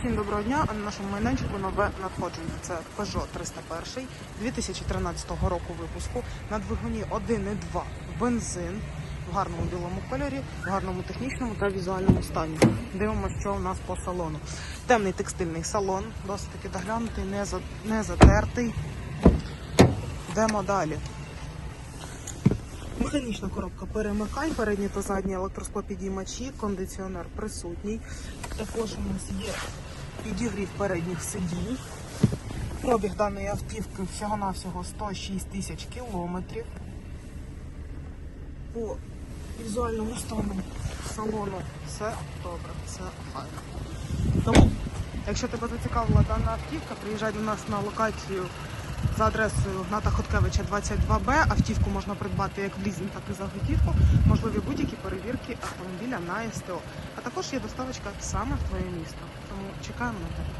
Всім доброго дня. А на нашому майданчику нове надходження. Це Peugeot 301 2013 року випуску на двигуні 1.2 бензин в гарному білому кольорі, в гарному технічному та візуальному стані. Дивимося, що у нас по салону. Темний текстильний салон, досить таки доглянутий, не, за, не затертий. Йдемо далі. Механічна коробка перемикань, передні та задні електросклопідіймачі, кондиціонер присутній. Також у нас є підігрів передніх сидінь. Пробіг даної автівки всього-навсього 106 тисяч кілометрів. По візуальному стану салону все добре, все файно. Тому, якщо тебе зацікавила дана автівка, приїжджай до нас на локацію за адресою Гната Хоткевича 22Б. Автівку можна придбати як в лізинг, так і за готівку. Можливі будь-які перевірки автомобіля на СТО. А також є доставочка саме в твоє місто. Тому чекаємо на тебе.